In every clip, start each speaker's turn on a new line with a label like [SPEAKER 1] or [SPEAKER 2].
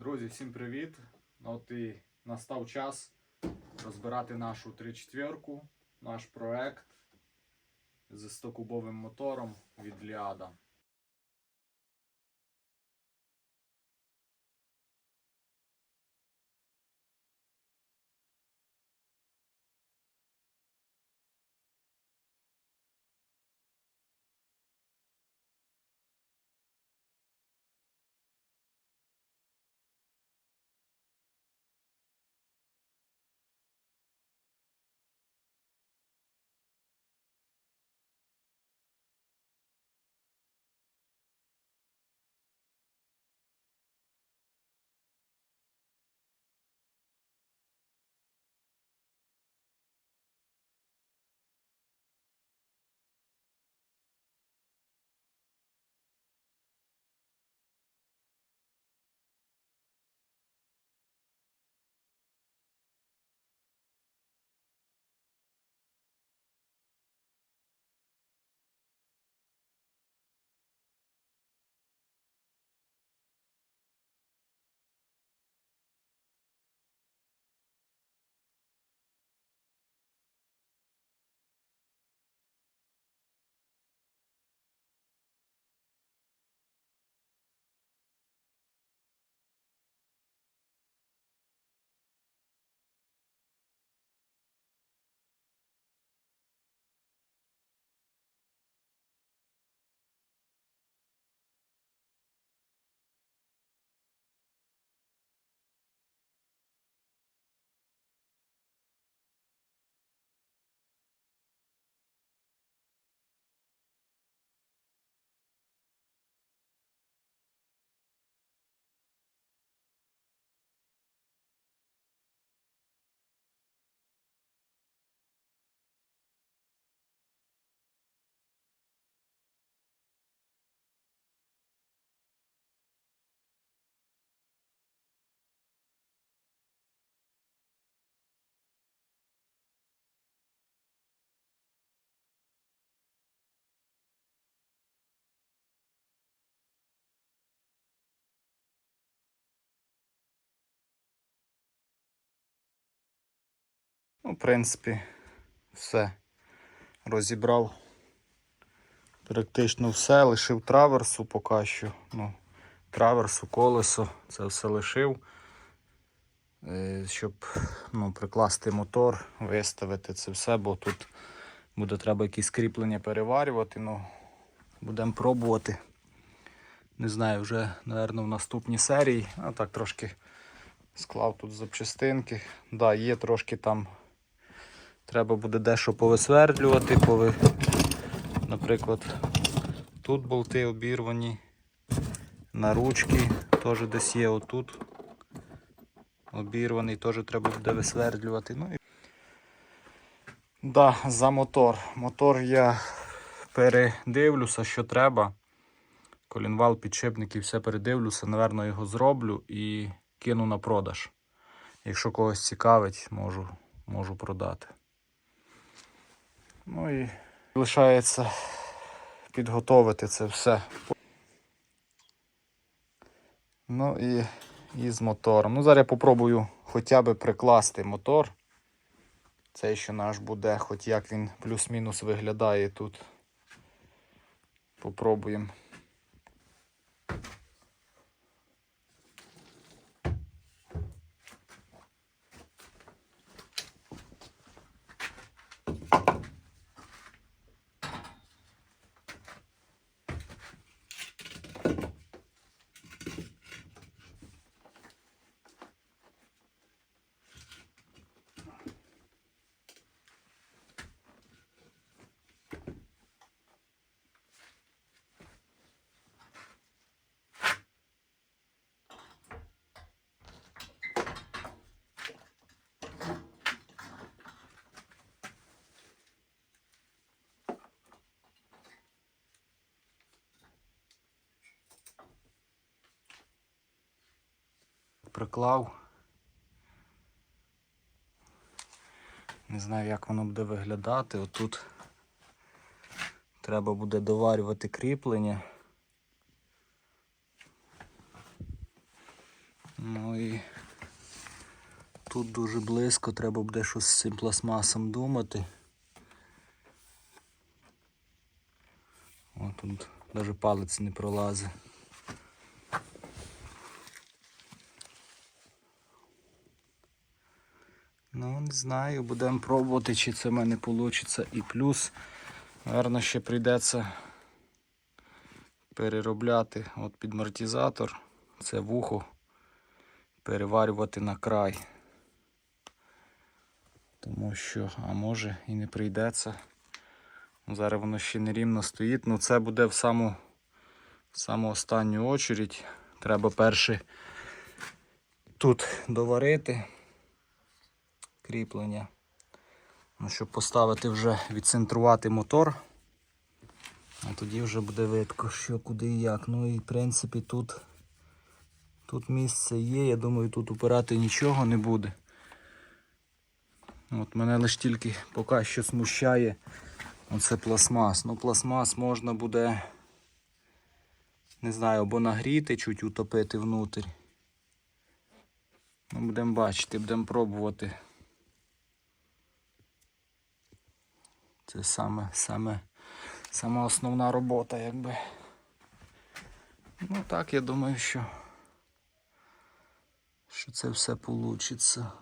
[SPEAKER 1] Друзі, всім привіт! От і настав час розбирати нашу 3 наш проект з 100-кубовим мотором від Ліада. Ну, в принципі, все. Розібрав практично все, лишив траверсу поки що. Ну, траверсу, колесо, це все лишив. Е, Щоб ну, прикласти мотор, виставити це все, бо тут буде треба якісь кріплення переварювати. Ну, будемо пробувати. Не знаю, вже, мабуть, в наступній серії. А так трошки склав тут запчастинки. Да, є трошки там Треба буде дещо повисвердлювати, пови... наприклад, тут болти обірвані, на ручки теж десь є отут. Обірваний, теж треба буде висвердлювати. Ну, і... да, за мотор. Мотор я передивлюся, що треба. Колінвал, підшипники, все передивлюся, наверно, його зроблю і кину на продаж. Якщо когось цікавить, можу, можу продати. Ну і лишається підготовити це все. Ну і, і з мотором. Ну, зараз я попробую хоча б прикласти мотор. Цей що наш буде, хоч як він плюс-мінус виглядає тут. Попробуємо. Приклав. Не знаю, як воно буде виглядати. Отут треба буде доварювати кріплення. Ну і тут дуже близько, треба буде щось з цим пластмасом думати. О, тут навіть палець не пролазить. Ну, не знаю, будемо пробувати, чи це в мене вийде. І плюс, мабуть, ще прийдеться переробляти от під амортизатор, це вухо, переварювати на край. Тому що, а може і не прийдеться. Зараз воно ще не рівно стоїть. Ну це буде в саму, в саму останню очередь. Треба перше тут доварити кріплення. Ну, щоб поставити вже відцентрувати мотор. А тоді вже буде видко, що куди і як. Ну і в принципі тут, тут місце є. Я думаю, тут упирати нічого не буде. От мене лише тільки поки що смущає оце пластмас. Ну пластмас можна буде, не знаю, або нагріти, чуть утопити внутрі. Ну, будемо бачити, будемо пробувати. Це саме, саме, сама основна робота, якби. Ну так, я думаю, що, що це все вийде.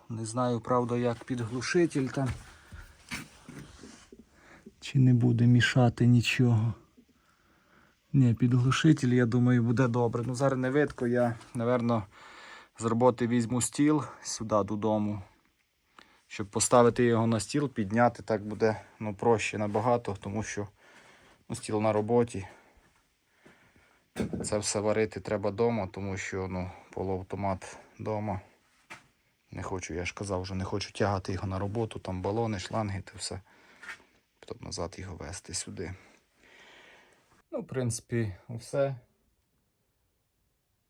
[SPEAKER 1] Не знаю, правда, як підглушитель там. Чи не буде мішати нічого. Ні, підглушитель, я думаю, буде добре. Ну зараз не видко, я, напевно, з роботи візьму стіл сюди додому. Щоб поставити його на стіл, підняти так буде ну, проще набагато, тому що ну, стіл на роботі. Це все варити треба вдома, тому що ну, полуавтомат вдома. Не хочу, я ж казав, вже не хочу тягати його на роботу, там балони, шланги та все. Потім назад його вести сюди. Ну, в принципі, все.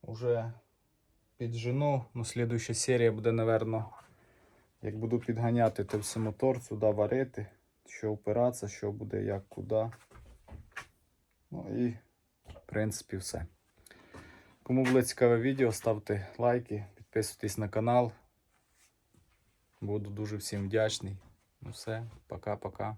[SPEAKER 1] Уже піджену. Ну, слідуюча серія буде, напевно, як буду підганяти той все мотор, сюди варити, що опиратися, що буде, як, куди. Ну і, в принципі, все. Кому було цікаве відео, ставте лайки, підписуйтесь на канал. Буду дуже всім вдячний. Ну все, пока-пока.